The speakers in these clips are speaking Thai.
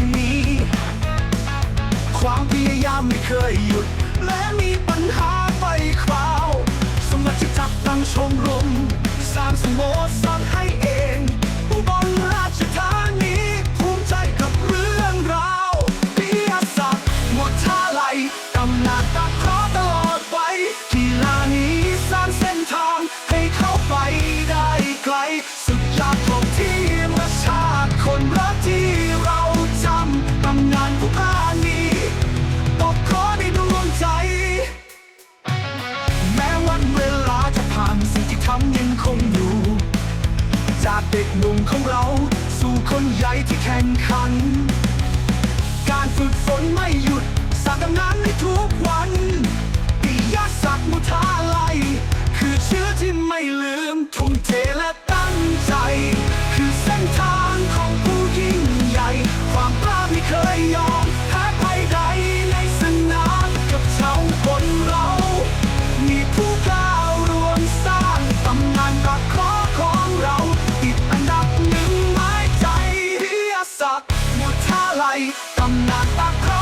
ยนี้ ความพยายามไม่เคยหยุด และมีปัญหาไปคราว สมรจิจักตั้งชมรม สร้างสโมสรให้เอง เด็กหนุ่มของเรา สู่คนใหญ่ที่แข่งขัน កំណានបាក់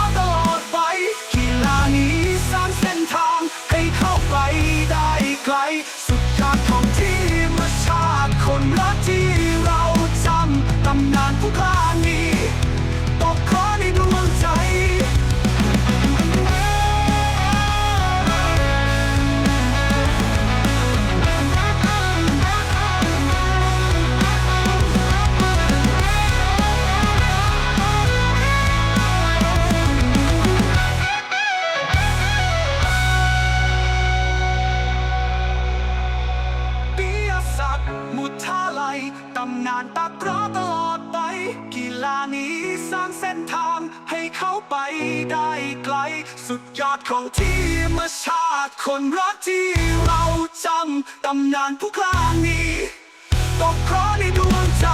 ำนานตักร้อตลอดไป กีฬานี้สร้างเส้นทางให้เขาไปได้ไกล สุดยอดของทีมชาติคนรักที่เราจำตำนานผู้กล้านี้ตกเคราะห์ในดวงใจ